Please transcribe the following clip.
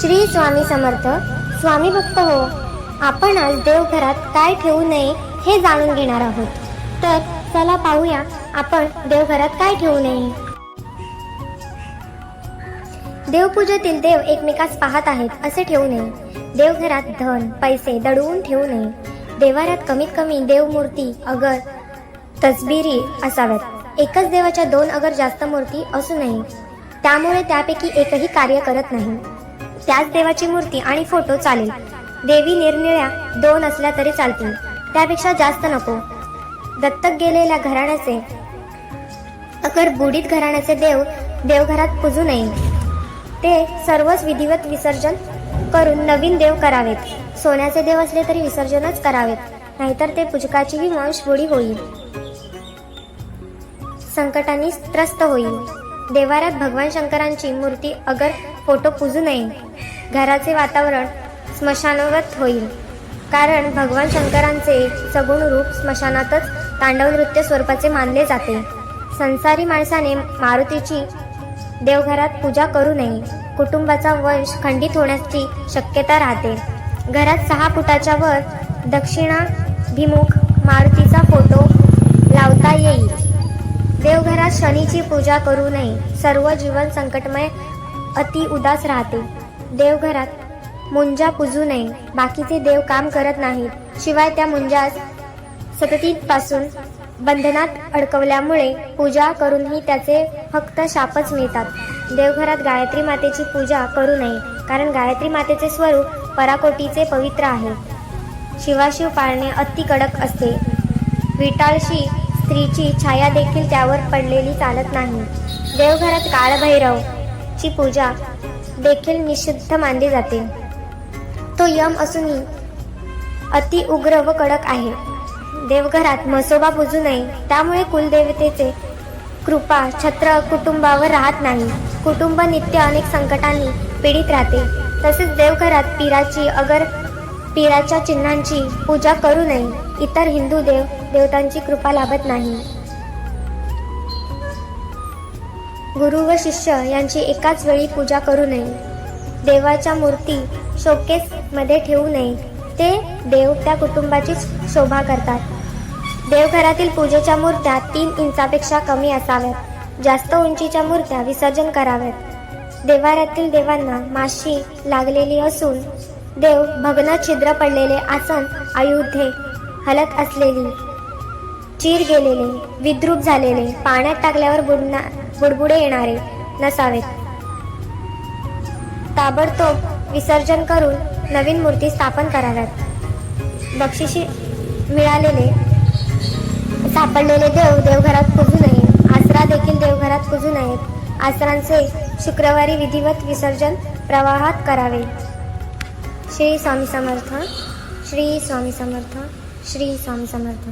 श्री स्वामी समर्थ स्वामी भक्त हो. आपण आज देवघरात काय ठेवू नये हे जाणून घेणार आहोत. तर चला पाहूया आपण देवघरात काय ठेवू नये. देवपूजेतील देव एकमेकास पाहत आहेत असे ठेवू नये. देवघरात धन पैसे दडवून ठेवू नये. देवाऱ्यात कमीत कमी देवमूर्ती अगर तसबिरी असाव्यात. एकच देवाच्या दोन अगर जास्त मूर्ती असू नये. त्यामुळे त्यापैकी एकही कार्य करत नाही. त्याच देवाची मूर्ती आणि फोटो चालेल. देवी निरनिळ्या दोन असल्या तरी चालतील. त्यापेक्षा जास्त नको. दत्तक गेलेल्या घराण्याचे अगर बुडीत घराण्याचे देव देवघरात पूजू नये. ते सर्वच विधिवत विसर्जन करून नवीन देव करावेत. सोन्याचे देव असले तरी विसर्जनच करावेत. नाहीतर ते पुजकाचीही वंशबुडी होईल. संकटांनी त्रस्त होईल. देवारात भगवान शंकरांची मूर्ती अगर फोटो पुजू नये. घराचे वातावरण स्मशानवत होईल. कारण भगवान शंकरांचे सगुण रूप स्मशानातच तांडव नृत्य स्वरूपाचे मानले जाते. संसारी माणसाने मारुतीची देवघरात पूजा करू नये. कुटुंबाचा वंश खंडित होण्याची शक्यता राहते. घरात सहा फुटाच्या वर दक्षिणाभिमुख मारुतीचा देवघरात शनीची पूजा करू नये. सर्व जीवन संकटमय अति उदास राहते. देवघरात मुंजा पूजू नये. बाकीचे देव काम करत नाहीत. शिवाय त्या मुंजास सततीपासून बंधनात अडकवल्यामुळे पूजा करूनही त्याचे फक्त शापच मिळतात. देवघरात गायत्री मातेची पूजा करू नये कारण गायत्री मातेचे स्वरूप पराकोटीचे पवित्र आहे. शिवाशिव पाळणे अति कडक असते. विटाळशी स्त्रीची छाया देखील त्यावर पडलेली चालत नाही. देवघरात काळभैरव ची पूजा देखील निषिद्ध मानली जाते. तो यम असूनही अति उग्र व कडक आहे. देवघरात म्हसोबा पूजू नये त्यामुळे कुलदेवतेचे कृपा छत्र कुटुंबावर राहत नाही. कुटुंब नित्य अनेक संकटांनी पीडित राहते. तसेच देवघरात पीराची अगर पीराच्या चिन्हांची पूजा करू नये. इतर हिंदू देव देवतांची कृपा लाभत नाही. गुरु व शिष्य यांची एकाच वेळी पूजा करू नये. देवाच्या मूर्ती शोकेस मध्ये ठेवू नये. ते देव त्या कुटुंबाचीच शोभा करतात. देवघरातील पूजेच्या मूर्त्या तीन इंचापेक्षा कमी असाव्यात. जास्त उंचीच्या मूर्त्या विसर्जन कराव्यात. देवाऱ्यातील देवांना माशी लागलेली असून देव भग्न छिद्र पडलेले आसन आयुधे हलत असलेली चीर गेलेले विद्रूप झालेले पाण्यात टाकल्यावर बुडना बुडबुडे येणारे नसावेत. ताबडतोब विसर्जन करून नवीन मूर्ती स्थापन कराव्यात. बक्षिशी मिळालेले सापडलेले देव देवघरात पुजू नये आसरा देखील देवघरात पुजू नयेत. आसरांचे शुक्रवारी विधिवत विसर्जन प्रवाहात करावे. श्री स्वामी समर्थ श्री स्वामी समर्थ. श्री स्वामी समर्थ.